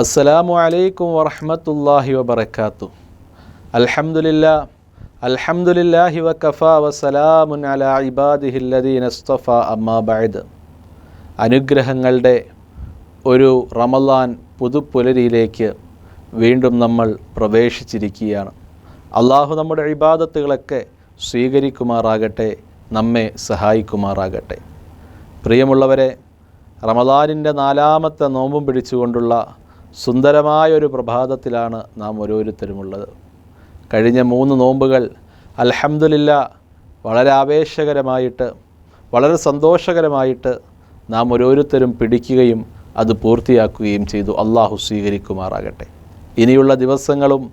അസ്സലാമു അലൈക്കും വറഹ്മത്തുള്ളാഹി വബറകാത്തു. അൽഹംദുലില്ലാ അൽഹംദുലില്ലാഹി വകഫാ വസലാമുൻ അലാ ഇബാദിഹില്ലദീന അമ്മാ ബഅദ്. അനുഗ്രഹങ്ങളുടെ ഒരു റമലാൻ പുതുപ്പുലരിയിലേക്ക് വീണ്ടും നമ്മൾ പ്രവേശിച്ചിരിക്കുകയാണ്. അള്ളാഹു നമ്മുടെ ഇബാദത്തുകളൊക്കെ സ്വീകരിക്കുമാറാകട്ടെ നമ്മെ സഹായിക്കുമാറാകട്ടെ. പ്രിയമുള്ളവരെ റമദാനിന്റെ നാലാമത്തെ നോമ്പും പിടിച്ചുകൊണ്ടുള്ള സുന്ദരമായ ഒരു പ്രഭാതത്തിലാണ് നാം ഓരോരുത്തരുമുള്ളത്. കഴിഞ്ഞ മൂന്ന് നോമ്പുകൾ അലഹമുല്ല വളരെ ആവേശകരമായിട്ട് വളരെ സന്തോഷകരമായിട്ട് നാം ഓരോരുത്തരും പിടിക്കുകയും അത് പൂർത്തിയാക്കുകയും ചെയ്തു. അള്ളാഹു സ്വീകരിക്കുമാറാകട്ടെ. ഇനിയുള്ള ദിവസങ്ങളും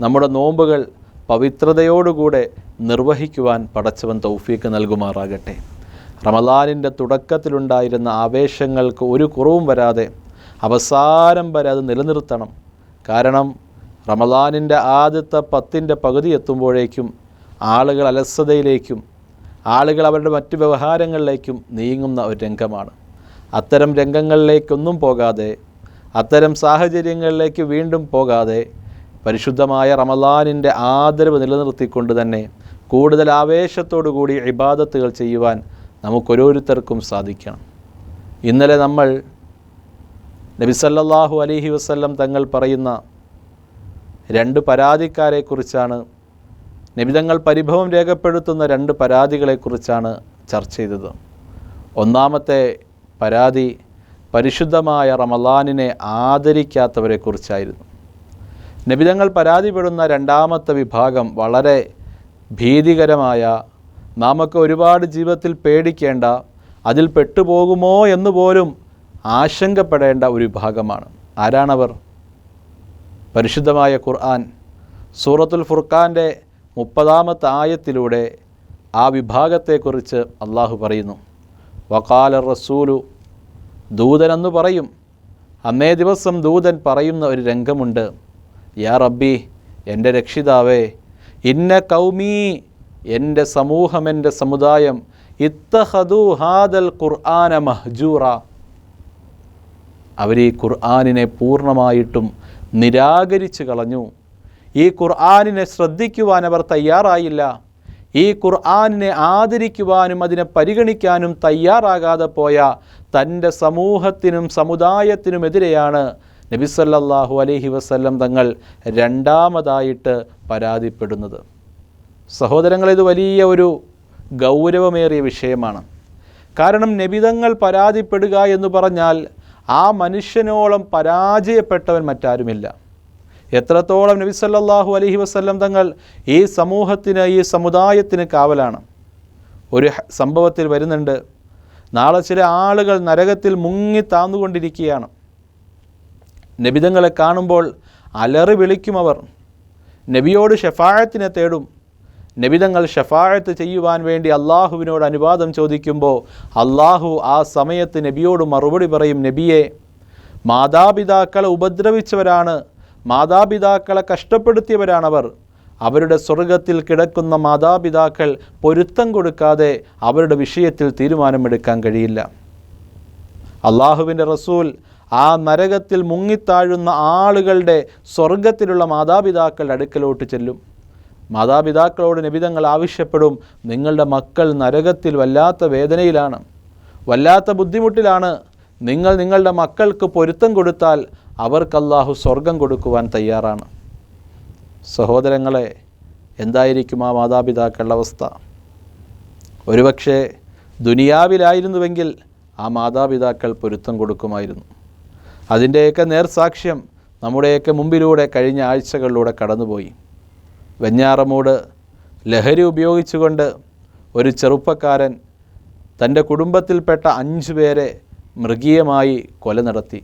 നമ്മുടെ നോമ്പുകൾ പവിത്രതയോടുകൂടെ നിർവഹിക്കുവാൻ പടച്ചവൻ തൗഫീക്ക് നൽകുമാറാകട്ടെ. റമദാനിന്റെ തുടക്കത്തിലുണ്ടായിരുന്ന ആവേശങ്ങൾക്ക് ഒരു കുറവും വരാതെ അവസാനം വരെ അത് നിലനിർത്തണം. കാരണം റമദാനിന്റെ ആദ്യത്തെ പത്തിന്റെ പകുതി എത്തുമ്പോഴേക്കും ആളുകൾ അലസതയിലേക്കും ആളുകൾ അവരുടെ മറ്റു വ്യവഹാരങ്ങളിലേക്കും നീങ്ങുന്ന ഒരു രംഗമാണ്. അത്തരം രംഗങ്ങളിലേക്കൊന്നും പോകാതെ അത്തരം സാഹചര്യങ്ങളിലേക്ക് വീണ്ടും പോകാതെ പരിശുദ്ധമായ റമദാനിന്റെ ആദരവ് നിലനിർത്തിക്കൊണ്ട് തന്നെ കൂടുതൽ ആവേശത്തോടു കൂടി ഇബാദത്തുകൾ ചെയ്യുവാൻ നമുക്കൊരോരുത്തർക്കും സാധിക്കണം. ഇന്നലെ നമ്മൾ നബി അലഹി വസല്ലം തങ്ങൾ പറയുന്ന രണ്ട് പരാതിക്കാരെക്കുറിച്ചാണ് നബിതങ്ങൾ പരിഭവം രേഖപ്പെടുത്തുന്ന രണ്ട് പരാതികളെക്കുറിച്ചാണ് ചർച്ച ചെയ്തത്. ഒന്നാമത്തെ പരാതി പരിശുദ്ധമായ റമലാനിനെ ആദരിക്കാത്തവരെക്കുറിച്ചായിരുന്നു. നബിതങ്ങൾ പരാതിപ്പെടുന്ന രണ്ടാമത്തെ വിഭാഗം വളരെ ഭീതികരമായ നാമൊക്കെ ഒരുപാട് ജീവിതത്തിൽ പേടിക്കേണ്ട അതിൽ പെട്ടുപോകുമോ എന്ന് പോലും ആശങ്കപ്പെടേണ്ട ഒരു വിഭാഗമാണ്. ആരാണവർ? പരിശുദ്ധമായ ഖുർആൻ. സൂറത്തുൽ ഫുർഖാന്റെ മുപ്പതാമത്തെ ആയത്തിലൂടെ ആ വിഭാഗത്തെക്കുറിച്ച് അള്ളാഹു പറയുന്നു. വക്കാല റസൂലു ദൂതനെന്ന് പറയും. അന്നേ ദിവസം ദൂതൻ പറയുന്ന ഒരു രംഗമുണ്ട്. യാ റബ്ബി എന്റെ രക്ഷിതാവേ ഇന്ന കൗമീ എന്റെ സമൂഹം എന്റെ സമുദായം ഇത്തഹദു ഹാദൽ ഖുർആന മഹ്ജൂറ. അവർ ഈ ഖുർആാനിനെ പൂർണമായിട്ടും നിരാകരിച്ചു കളഞ്ഞു. ഈ ഖുർആാനിനെ ശ്രദ്ധിക്കുവാൻ അവർ തയ്യാറായില്ല. ഈ ഖുർആാനിനെ ആദരിക്കുവാനും അതിനെ പരിഗണിക്കാനും തയ്യാറാകാതെ പോയ തന്റെ സമൂഹത്തിനും സമുദായത്തിനുമെതിരെയാണ് നബിസല്ലാഹു അലഹി വസ്ല്ലം തങ്ങൾ രണ്ടാമതായിട്ട് പരാതിപ്പെടുന്നത്. സഹോദരങ്ങൾ ഇത് വലിയ ഒരു ഗൗരവമേറിയ വിഷയമാണ്. കാരണം നബിതങ്ങൾ പരാതിപ്പെടുക എന്ന് പറഞ്ഞാൽ ആ മനുഷ്യനോളം പരാജയപ്പെട്ടവൻ മറ്റാരുമില്ല. എത്രത്തോളം നബി സല്ലല്ലാഹു അലഹി വസ്ല്ലം തങ്ങൾ ഈ സമൂഹത്തിന് ഈ സമുദായത്തിന് കാവലാണ്. ഒരു സംഭവത്തിൽ വരുന്നുണ്ട്. നാളെ ചില ആളുകൾ നരകത്തിൽ മുങ്ങി താന്നുകൊണ്ടിരിക്കുകയാണ്. നബിതങ്ങളെ കാണുമ്പോൾ അലറി വിളിക്കും അവർ. നബിയോട് ഷെഫായത്തിനെ തേടും. നബിതങ്ങൾ ഷഫായത്ത് ചെയ്യുവാൻ വേണ്ടി അള്ളാഹുവിനോട് അനുവാദം ചോദിക്കുമ്പോൾ അള്ളാഹു ആ സമയത്ത് നബിയോട് മറുപടി പറയും നബിയെ മാതാപിതാക്കളെ ഉപദ്രവിച്ചവരാണ് മാതാപിതാക്കളെ കഷ്ടപ്പെടുത്തിയവരാണവർ. അവരുടെ സ്വർഗത്തിൽ കിടക്കുന്ന മാതാപിതാക്കൾ പൊരുത്തം കൊടുക്കാതെ അവരുടെ വിഷയത്തിൽ തീരുമാനമെടുക്കാൻ കഴിയില്ല. അള്ളാഹുവിന്റെ റസൂൽ ആ നരകത്തിൽ മുങ്ങിത്താഴുന്ന ആളുകളുടെ സ്വർഗത്തിലുള്ള മാതാപിതാക്കളുടെ അടുക്കലോട്ട് ചെല്ലും. മാതാപിതാക്കളോട് നിബിതങ്ങൾ ആവശ്യപ്പെടും. നിങ്ങളുടെ മക്കൾ നരകത്തിൽ വല്ലാത്ത വേദനയിലാണ്. വല്ലാത്ത ബുദ്ധിമുട്ടിലാണ്. നിങ്ങൾ നിങ്ങളുടെ മക്കൾക്ക് പൊരുത്തം കൊടുത്താൽ അവർക്കല്ലാഹു സ്വർഗം കൊടുക്കുവാൻ തയ്യാറാണ്. സഹോദരങ്ങളെ എന്തായിരിക്കും ആ മാതാപിതാക്കളുടെ അവസ്ഥ? ഒരുപക്ഷെ ദുനിയാവിലായിരുന്നുവെങ്കിൽ ആ മാതാപിതാക്കൾ പൊരുത്തം കൊടുക്കുമായിരുന്നു. അതിന്റെയൊക്കെ നേർസാക്ഷ്യം നമ്മുടെയൊക്കെ മുമ്പിലൂടെ കഴിഞ്ഞ ആഴ്ചകളിലൂടെ കടന്നുപോയി. വെഞ്ഞാറമൂട് ലഹരി ഉപയോഗിച്ചുകൊണ്ട് ഒരു ചെറുപ്പക്കാരൻ തന്റെ കുടുംബത്തിൽപ്പെട്ട അഞ്ചു പേരെ മൃഗീയമായി കൊല നടത്തി.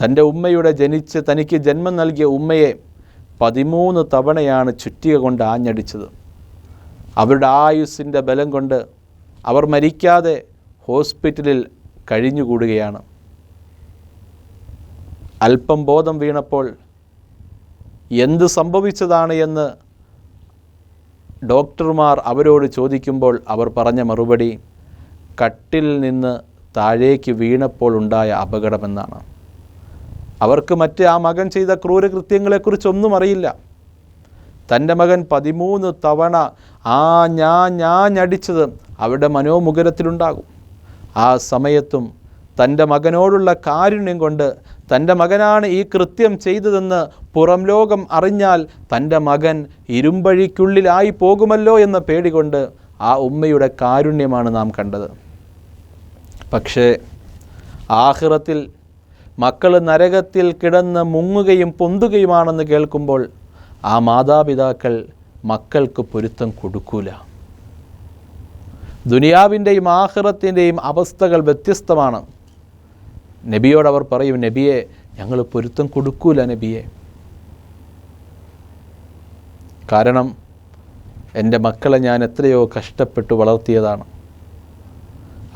തന്റെ ഉമ്മയുടെ ജനിച്ച് തനിക്ക് ജന്മം നൽകിയ ഉമ്മയെ പതിമൂന്ന് തവണയാണ് ചുറ്റിക കൊണ്ട് ആഞ്ഞടിച്ചത്. അവരുടെ ആയുസ്സിന്റെ ബലം കൊണ്ട് അവർ മരിക്കാതെ ഹോസ്പിറ്റലിൽ കഴിഞ്ഞുകൂടുകയാണ്. അല്പം ബോധം വീണപ്പോൾ എന്ത് സംഭവിച്ചതാണ് എന്ന് ഡോക്ടർമാർ അവരോട് ചോദിക്കുമ്പോൾ അവർ പറഞ്ഞ മറുപടി കട്ടിൽ നിന്ന് താഴേക്ക് വീണപ്പോൾ ഉണ്ടായ അപകടമെന്നാണ്. അവർക്ക് മറ്റ് ആ മകൻ ചെയ്ത ക്രൂരകൃത്യങ്ങളെക്കുറിച്ചൊന്നും അറിയില്ല. തന്റെ മകൻ പതിമൂന്ന് തവണ ആ ഞാൻ ഞാഞ്ഞടിച്ചത് അവരുടെ മനോമുഖരത്തിലുണ്ടാകും ആ സമയത്തും തന്റെ മകനോടുള്ള കാരുണ്യം കൊണ്ട് തന്റെ മകനാണ് ഈ കൃത്യം ചെയ്തതെന്ന് പുറം ലോകം അറിഞ്ഞാൽ തന്റെ മകൻ ഇരുമ്പഴിക്കുള്ളിലായി പോകുമല്ലോ എന്ന പേടി കൊണ്ട് ആ ഉമ്മയുടെ കാരുണ്യമാണ് നാം കണ്ടത്. പക്ഷേ ആഹ്റത്തിൽ മക്കൾ നരകത്തിൽ കിടന്ന് മുങ്ങുകയും പൊന്തുകയുമാണെന്ന് കേൾക്കുമ്പോൾ ആ മാതാപിതാക്കൾ മക്കൾക്ക് പൊരുത്തം കൊടുക്കൂല. ദുനിയാവിന്റെയും ആഹ്റത്തിന്റെയും അവസ്ഥകൾ വ്യത്യസ്തമാണ്. നബിയോട് അവർ പറയും നബിയെ ഞങ്ങൾ പൊരുത്തം കൊടുക്കൂല നബിയെ. കാരണം എന്റെ മക്കളെ ഞാൻ എത്രയോ കഷ്ടപ്പെട്ട് വളർത്തിയതാണ്.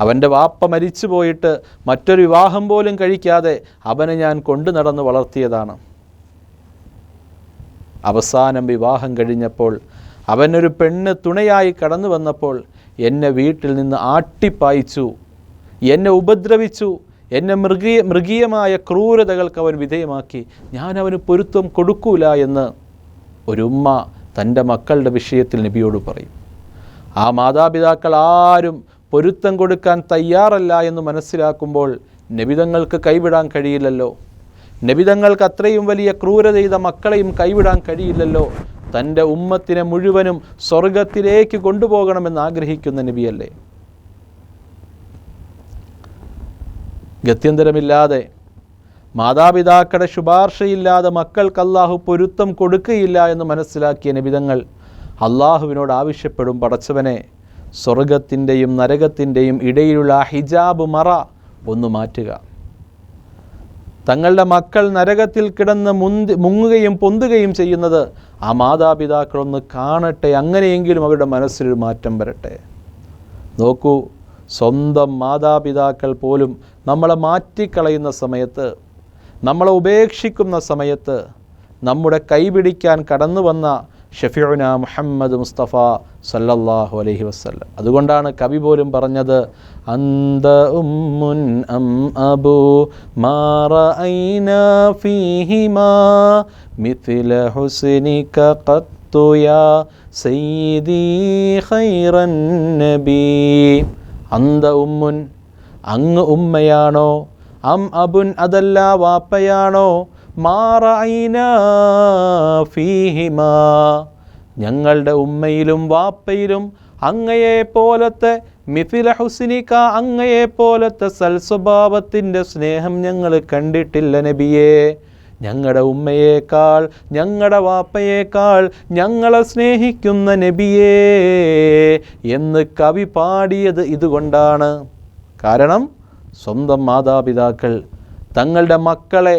അവന്റെ വാപ്പ മരിച്ചു പോയിട്ട് മറ്റൊരു വിവാഹം പോലും കഴിക്കാതെ അവനെ ഞാൻ കൊണ്ടു നടന്ന് വളർത്തിയതാണ്. അവസാനം വിവാഹം കഴിഞ്ഞപ്പോൾ അവനൊരു പെണ്ണ് തുണയായി കടന്നു വന്നപ്പോൾ എന്നെ വീട്ടിൽ നിന്ന് ആട്ടിപ്പായിച്ചു എന്നെ ഉപദ്രവിച്ചു എന്നെ മൃഗീയ മൃഗീയമായ ക്രൂരതകൾക്ക് അവൻ വിധേയമാക്കി. ഞാൻ അവന് പൊരുത്തം കൊടുക്കൂല എന്ന് ഒരു ഉമ്മ തന്റെ മക്കളുടെ വിഷയത്തിൽ നബിയോട് പറയും. ആ മാതാപിതാക്കൾ ആരും പൊരുത്തം കൊടുക്കാൻ തയ്യാറല്ല എന്ന് മനസ്സിലാക്കുമ്പോൾ നബിതങ്ങൾക്ക് കൈവിടാൻ കഴിയില്ലല്ലോ. നബിതങ്ങൾക്ക് അത്രയും വലിയ ക്രൂരത ചെയ്ത മക്കളെയും കൈവിടാൻ കഴിയില്ലല്ലോ. തന്റെ ഉമ്മത്തിനെ മുഴുവനും സ്വർഗത്തിലേക്ക് കൊണ്ടുപോകണമെന്ന് ആഗ്രഹിക്കുന്ന നബിയല്ലേ? ഗത്യന്തരമില്ലാതെ മാതാപിതാക്കളുടെ ശുപാർശയില്ലാതെ മക്കൾക്ക് അള്ളാഹു പൊരുത്തം കൊടുക്കുകയില്ല എന്ന് മനസ്സിലാക്കിയ നിബിതങ്ങൾ അള്ളാഹുവിനോട് ആവശ്യപ്പെടും പടച്ചവനെ സ്വർഗത്തിന്റെയും നരകത്തിന്റെയും ഇടയിലുള്ള ഹിജാബ് മറ ഒന്ന് മാറ്റുക. തങ്ങളുടെ മക്കൾ നരകത്തിൽ കിടന്ന് മുന്തി മുങ്ങുകയും പൊന്തുകയും ചെയ്യുന്നത് ആ മാതാപിതാക്കളൊന്ന് കാണട്ടെ അങ്ങനെയെങ്കിലും അവരുടെ മനസ്സിലൊരു മാറ്റം വരട്ടെ. നോക്കൂ സ്വന്തം മാതാപിതാക്കൾ പോലും നമ്മളെ മാറ്റിക്കളയുന്ന സമയത്ത് നമ്മളെ ഉപേക്ഷിക്കുന്ന സമയത്ത് നമ്മുടെ കൈപിടിക്കാൻ കടന്നു വന്ന ഷഫീഉന മുഹമ്മദ് മുസ്തഫ സല്ലല്ലാഹു അലൈഹി വസല്ലം. അതുകൊണ്ടാണ് കവി പോലും പറഞ്ഞത് അന്ത ഉമ്മുൻ അം അബു മാറ ഐന ഫീഹിമാ മിഥില ഹുസ്നിക ഖത്തു യാ സയ്യിദി ഖൈറൻ നബി. അന്ത ഉമ്മുൻ അങ്ങ് ഉമ്മയാണോ? അം അബുൻ അതല്ല വാപ്പയാണോ? ഫീഹിമാ. ഞങ്ങളുടെ ഉമ്മയിലും വാപ്പയിലും അങ്ങയെ പോലത്തെ മിഥില ഹുസിനിക്ക അങ്ങയെ പോലത്തെ സൽസ്വഭാവത്തിന്റെ സ്നേഹം ഞങ്ങൾ കണ്ടിട്ടില്ല നബിയേ. ഞങ്ങളുടെ ഉമ്മയേക്കാൾ ഞങ്ങളുടെ വാപ്പയേക്കാൾ ഞങ്ങളെ സ്നേഹിക്കുന്ന നബിയേ എന്ന് കവി പാടിയത് ഇതുകൊണ്ടാണ്. കാരണം സ്വന്തം മാതാപിതാക്കൾ തങ്ങളുടെ മക്കളെ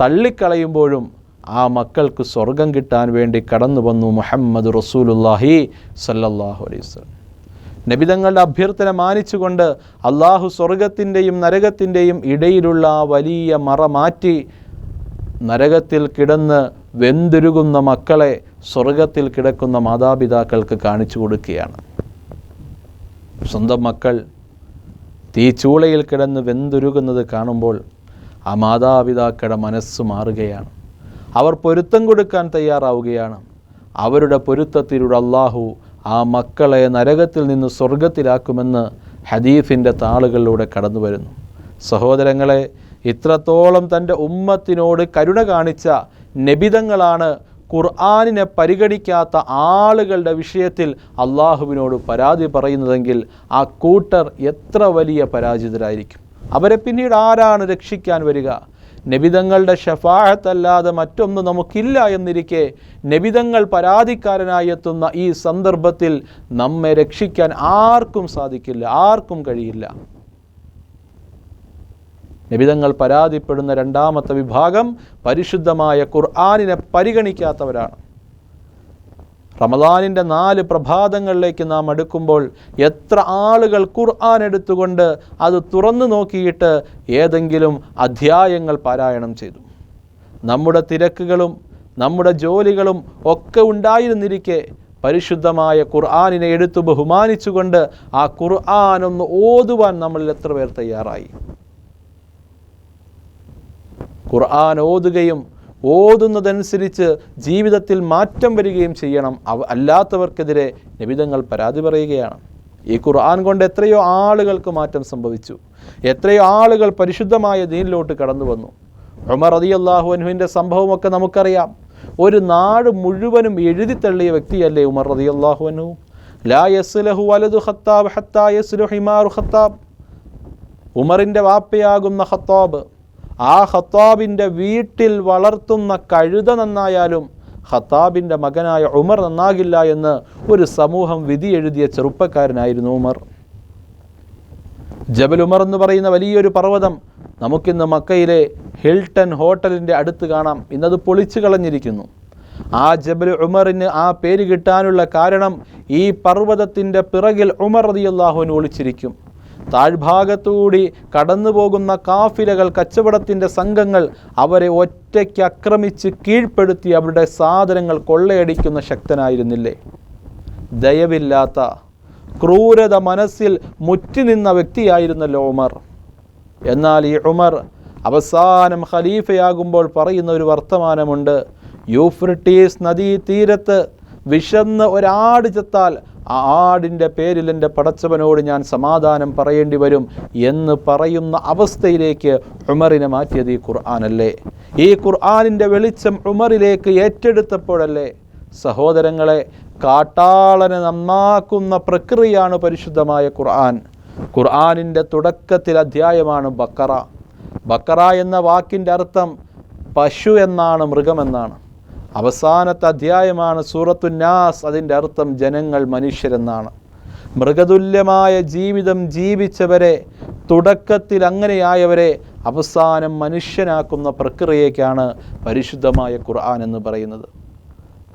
തള്ളിക്കളയുമ്പോഴും ആ മക്കൾക്ക് സ്വർഗം കിട്ടാൻ വേണ്ടി കടന്നു വന്നു മുഹമ്മദ് റസൂലുല്ലാഹി സല്ലല്ലാഹു അലൈഹി വസല്ലം. നബിതങ്ങളുടെ അഭ്യർത്ഥന മാനിച്ചുകൊണ്ട് അള്ളാഹു സ്വർഗത്തിന്റെയും നരകത്തിന്റെയും ഇടയിലുള്ള ആ വലിയ മറ മാറ്റി നരകത്തിൽ കിടന്ന് വെന്തുരുകുന്ന മക്കളെ സ്വർഗത്തിൽ കിടക്കുന്ന മാതാപിതാക്കൾക്ക് കാണിച്ചു കൊടുക്കുകയാണ്. സ്വന്തം മക്കൾ തീ ചൂളയിൽ കിടന്ന് വെന്തുരുകുന്നത് കാണുമ്പോൾ ആ മാതാപിതാക്കളുടെ മനസ്സ് മാറുകയാണ്. അവർ പൊരുത്തം കൊടുക്കാൻ തയ്യാറാവുകയാണ്. അവരുടെ പൊരുത്തത്തിലൂടെ അള്ളാഹു ആ മക്കളെ നരകത്തിൽ നിന്ന് സ്വർഗത്തിലാക്കുമെന്ന് ഹദീഫിന്റെ താളുകളിലൂടെ കടന്നു വരുന്നു സഹോദരങ്ങളെ ഇത്രത്തോളം തന്റെ ഉമ്മത്തിനോട് കരുണ കാണിച്ച നബിതങ്ങളാണ് ഖുർആാനിനെ പരിഗണിക്കാത്ത ആളുകളുടെ വിഷയത്തിൽ അള്ളാഹുവിനോട് പരാതി പറയുന്നതെങ്കിൽ ആ കൂട്ടർ എത്ര വലിയ പരാജിതരായിരിക്കും. അവരെ പിന്നീട് ആരാണ് രക്ഷിക്കാൻ വരിക? നബിതങ്ങളുടെ ഷഫാഹത്തല്ലാതെ മറ്റൊന്നും നമുക്കില്ല എന്നിരിക്കെ നബിതങ്ങൾ പരാതിക്കാരനായി എത്തുന്ന ഈ സന്ദർഭത്തിൽ നമ്മെ രക്ഷിക്കാൻ ആർക്കും സാധിക്കില്ല ആർക്കും കഴിയില്ല. നിബിതങ്ങൾ പരാതിപ്പെടുന്ന രണ്ടാമത്തെ വിഭാഗം പരിശുദ്ധമായ ഖുർആാനിനെ പരിഗണിക്കാത്തവരാണ്. റമദാനിന്റെ നാല് പ്രഭാതങ്ങളിലേക്ക് നാം അടുക്കുമ്പോൾ എത്ര ആളുകൾ ഖുർആൻ എടുത്തുകൊണ്ട് അത് തുറന്നു നോക്കിയിട്ട് ഏതെങ്കിലും അധ്യായങ്ങൾ പാരായണം ചെയ്തു. നമ്മുടെ തിരക്കുകളും നമ്മുടെ ജോലികളും ഒക്കെ ഉണ്ടായിരുന്നിരിക്കെ പരിശുദ്ധമായ ഖുർആാനിനെ എടുത്തു ബഹുമാനിച്ചുകൊണ്ട് ആ ഖുർആാനൊന്ന് ഓതുവാൻ നമ്മളിൽ എത്ര പേർ തയ്യാറായി? ഖുർആൻ ഓതുകയും ഓതുന്നതനുസരിച്ച് ജീവിതത്തിൽ മാറ്റം വരികയും ചെയ്യണം. അവ അല്ലാത്തവർക്കെതിരെ നിബിതങ്ങൾ പരാതി പറയുകയാണ്. ഈ ഖുർആൻ കൊണ്ട് എത്രയോ ആളുകൾക്ക് മാറ്റം സംഭവിച്ചു. എത്രയോ ആളുകൾ പരിശുദ്ധമായ ദീനിലോട്ട് കടന്നു വന്നു. ഉമർ അള്ളാഹു അനുവിന്റെ സംഭവമൊക്കെ നമുക്കറിയാം. ഒരു നാട് മുഴുവനും എഴുതിത്തള്ളിയ വ്യക്തിയല്ലേ ഉമർ റതി അള്ളാഹു അനു ലാ യസ്ലഹു വലതു ഖത്താബ് ഹത്താ യസ്ലു ഹിമാറു ഖത്താബ്. ഉമറിന്റെ വാപ്പയാകുന്ന ഖത്താബ്. ആ ഹത്താബിന്റെ വീട്ടിൽ വളർത്തുന്ന കഴുത നന്നായാലും ഹത്താബിന്റെ മകനായ ഉമർ നന്നാകില്ല എന്ന് ഒരു സമൂഹം വിധി എഴുതിയ ചെറുപ്പക്കാരനായിരുന്നു ഉമർ. ജബൽ ഉമർ എന്ന് പറയുന്ന വലിയൊരു പർവതം നമുക്കിന്ന് മക്കയിലെ ഹിൽട്ടൺ ഹോട്ടലിന്റെ അടുത്ത് കാണാം ഇന്നത് പൊളിച്ചു കളഞ്ഞിരിക്കുന്നു. ആ ജബൽ ഉമറിന് ആ പേര് കിട്ടാനുള്ള കാരണം ഈ പർവതത്തിന്റെ പിറകിൽ ഉമർ റതിയല്ലാഹുവിന് ഒളിച്ചിരിക്കും താഴ്ഭാഗത്തുകൂടി കടന്നു പോകുന്ന കാഫിലകൾ കച്ചവടത്തിന്റെ സംഘങ്ങൾ അവരെ ഒറ്റയ്ക്ക് ആക്രമിച്ച് കീഴ്പ്പെടുത്തി അവരുടെ സാധനങ്ങൾ കൊള്ളയടിക്കുന്ന ശക്തനായിരുന്നില്ലേ? ദയവില്ലാത്ത ക്രൂരത മനസ്സിൽ മുറ്റി നിന്ന വ്യക്തിയായിരുന്നല്ലോ ഉമർ. എന്നാൽ ഈ ഉമർ അവസാനം ഖലീഫയാകുമ്പോൾ പറയുന്ന ഒരു വർത്തമാനമുണ്ട്. യൂഫ്രട്ടീസ് നദീ തീരത്ത് വിശന്ന് ഒരാട് ചത്താൽ ആ ആടിന്റെ പേരിൽ എന്റെ പടച്ചവനോട് ഞാൻ സമാധാനം പറയേണ്ടി വരും എന്ന് പറയുന്ന അവസ്ഥയിലേക്ക് ഉമറിനെ മാറ്റിയത് ഈ ഖുർആാനല്ലേ? ഈ ഖുർആാനിന്റെ വെളിച്ചം ഉമറിലേക്ക് ഏറ്റെടുത്തപ്പോഴല്ലേ? സഹോദരങ്ങളെ കാട്ടാളനെ നന്നാക്കുന്ന പ്രക്രിയയാണ് പരിശുദ്ധമായ ഖുർആൻ. ഖുർആാനിന്റെ തുടക്കത്തിൽ അധ്യായമാണ് ബക്കറ. ബക്കറ എന്ന വാക്കിന്റെ അർത്ഥം പശു എന്നാണ് മൃഗമെന്നാണ് അവസാനത്തെ അധ്യായമാണ് സൂറത്തു നാസ് അതിന്റെ അർത്ഥം ജനങ്ങൾ മനുഷ്യരെന്നാണ്. മൃഗതുല്യമായ ജീവിതം ജീവിച്ചവരെ തുടക്കത്തിൽ അങ്ങനെയായവരെ അവസാനം മനുഷ്യനാക്കുന്ന പ്രക്രിയയ്ക്കാണ് പരിശുദ്ധമായ ഖുർആൻ എന്ന് പറയുന്നത്.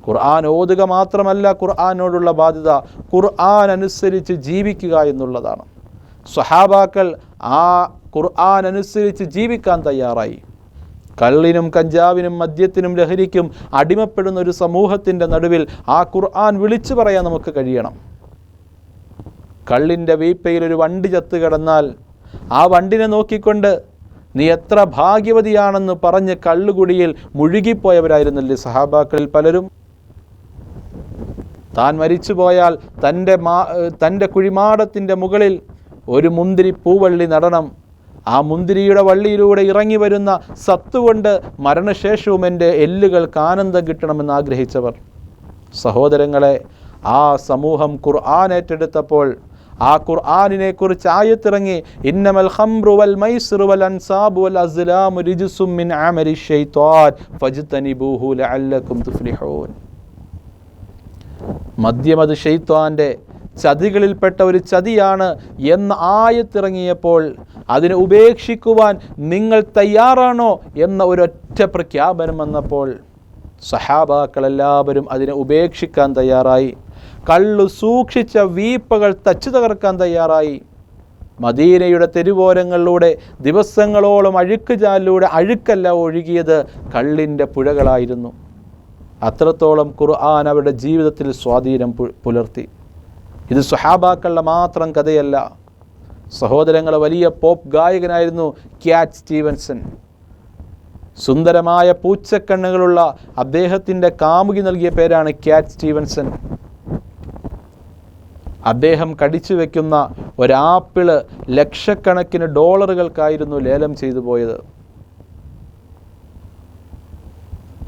ഖുർആൻ ഓതുക മാത്രമല്ല ഖുർആാനോടുള്ള ബാധ്യത ഖുർആൻ അനുസരിച്ച് ജീവിക്കുക എന്നുള്ളതാണ്. സ്വഹാബാക്കൾ ആ ഖുർആൻ അനുസരിച്ച് ജീവിക്കാൻ തയ്യാറായി. കള്ളിനും കഞ്ചാവിനും മദ്യത്തിനും ലഹരിക്കും അടിമപ്പെടുന്ന ഒരു സമൂഹത്തിന്റെ നടുവിൽ ആ ഖുർആൻ വിളിച്ചു പറയാൻ നമുക്ക് കഴിയണം. കള്ളിന്റെ വീപ്പയിൽ ഒരു വണ്ടി ചത്ത് കിടന്നാൽ ആ വണ്ടിനെ നോക്കിക്കൊണ്ട് നീ എത്ര ഭാഗ്യവതിയാണെന്ന് പറഞ്ഞ് കള്ളുകുടിയിൽ മുഴുകിപ്പോയവരായിരുന്നല്ലേ സഹാബാക്കളിൽ പലരും? താൻ മരിച്ചുപോയാൽ തന്റെ മാ തന്റെ കുഴിമാടത്തിന്റെ മുകളിൽ ഒരു മുന്തിരി പൂവള്ളി നടണം. ആ മുന്തിരിയുടെ വള്ളിയിലൂടെ ഇറങ്ങി വരുന്ന സത്തുകൊണ്ട് മരണശേഷവും എന്റെ എല്ലുകൾക്ക് ആനന്ദം കിട്ടണമെന്ന് ആഗ്രഹിച്ചവർ. സഹോദരങ്ങളെ ആ സമൂഹം ഖുർആൻ ഏറ്റെടുത്തപ്പോൾ ആ ഖുർആാനിനെ കുറിച്ച് ആയത്തിറങ്ങി ഇന്നമൽ ഖംറു വൽ മൈസ്റു അൻസാബു വൽ അസ്ലാമു റിജ്സും മിൻ അമലി ശൈത്വാൻ ഫജ്തനിബൂഹു ലഅല്ലകും തുഫ്ലിഹൂൻ. മദ്യം അത് ഷെയ്ത്വാന്റെ ചതികളിൽപ്പെട്ട ഒരു ചതിയാണ് എന്ന ആയത്തിറങ്ങിയപ്പോൾ അതിനെ ഉപേക്ഷിക്കുവാൻ നിങ്ങൾ തയ്യാറാണോ എന്ന ഒരൊറ്റ പ്രഖ്യാപനം വന്നപ്പോൾ സഹാബാക്കളെല്ലാവരും അതിനെ ഉപേക്ഷിക്കാൻ തയ്യാറായി. കള്ളു സൂക്ഷിച്ച വീപ്പകൾ തച്ചു തകർക്കാൻ തയ്യാറായി. മദീനയുടെ തെരുവോരങ്ങളിലൂടെ ദിവസങ്ങളോളം അഴുക്ക് അഴുക്കുചാലിലൂടെ അഴുക്കല്ല ഒഴുകിയത് കള്ളിന്റെ പുഴകളായിരുന്നു. അത്രത്തോളം ഖുർആൻ അവരുടെ ജീവിതത്തിൽ സ്വാധീനം പുലർത്തി. ഇത് സുഹാബാക്കളുടെ മാത്രം കഥയല്ല. സഹോദരങ്ങൾ വലിയ പോപ്പ് ഗായകനായിരുന്നു ക്യാറ്റ് സ്റ്റീവൻസൺ. സുന്ദരമായ പൂച്ചക്കണ്ണുകളുള്ള അദ്ദേഹത്തിന്റെ കാമുകി നൽകിയ പേരാണ് ക്യാറ്റ് സ്റ്റീവൻസൺ. അദ്ദേഹം കടിച്ചു വയ്ക്കുന്ന ഒരാപ്പിൾ ലക്ഷക്കണക്കിന് ഡോളറുകൾക്കായിരുന്നു ലേലം ചെയ്തു പോയത്.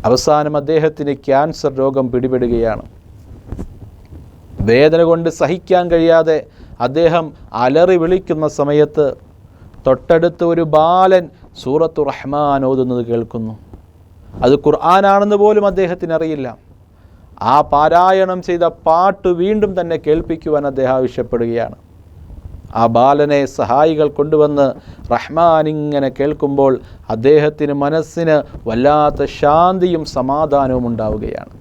അവസാനം അദ്ദേഹത്തിന് ക്യാൻസർ രോഗം പിടിപെടുകയാണ്. വേദന കൊണ്ട് സഹിക്കാൻ കഴിയാതെ അദ്ദേഹം അലറി വിളിക്കുന്ന സമയത്ത് തൊട്ടടുത്ത് ഒരു ബാലൻ സൂറത്തു റഹ്മാൻ ഓതുന്നത് കേൾക്കുന്നു. അത് ഖുർആനാണെന്ന് പോലും അദ്ദേഹത്തിന് അറിയില്ല ആ പാരായണം ചെയ്ത പാട്ട് വീണ്ടും തന്നെ കേൾപ്പിക്കുവാൻ അദ്ദേഹം ആവശ്യപ്പെടുകയാണ്. ആ ബാലനെ സഹായികൾ കൊണ്ടുവന്ന് റഹ്മാൻ ഇങ്ങനെ കേൾക്കുമ്പോൾ അദ്ദേഹത്തിന് മനസ്സിന് വല്ലാത്ത ശാന്തിയും സമാധാനവും ഉണ്ടാവുകയാണ്.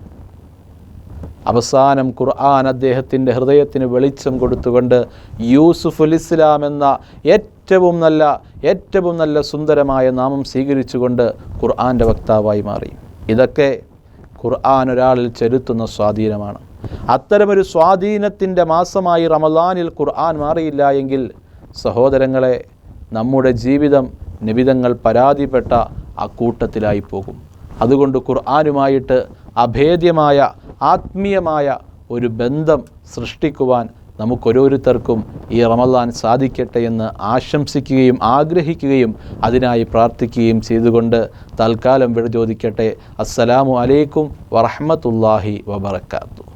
അവസാനം ഖുർആൻ അദ്ദേഹത്തിന്റെ ഹൃദയത്തിന് വെളിച്ചം കൊടുത്തുകൊണ്ട് യൂസുഫുൽ ഇസ്ലാം എന്ന ഏറ്റവും നല്ല ഏറ്റവും നല്ല സുന്ദരമായ നാമം സ്വീകരിച്ചുകൊണ്ട് ഖുർആന്റെ വക്താവായി മാറി. ഇതൊക്കെ ഖുർആൻ ഒരാളിൽ ചെലുത്തുന്ന സ്വാധീനമാണ്. അത്തരമൊരു സ്വാധീനത്തിന്റെ മാസമായി റമദാനിൽ ഖുർആൻ മാറിയില്ല എങ്കിൽ സഹോദരങ്ങളെ നമ്മുടെ ജീവിതം നിബിതങ്ങൾ പരാതിപ്പെട്ട ആ കൂട്ടത്തിലായി പോകും. അതുകൊണ്ട് ഖുർആാനുമായിട്ട് അഭേദ്യമായ ആത്മീയമായ ഒരു ബന്ധം സൃഷ്ടിക്കുവാൻ നമുക്കൊരോരുത്തർക്കും ഈ റമദാൻ സാധിക്കട്ടെ എന്ന് ആശംസിക്കുകയും ആഗ്രഹിക്കുകയും അതിനായി പ്രാർത്ഥിക്കുകയും ചെയ്തുകൊണ്ട് തൽക്കാലം വിട ചോദിക്കട്ടെ. അസ്സലാമു അലൈക്കും വറഹ്മത്തുള്ളാഹി വബറകാതുഹു.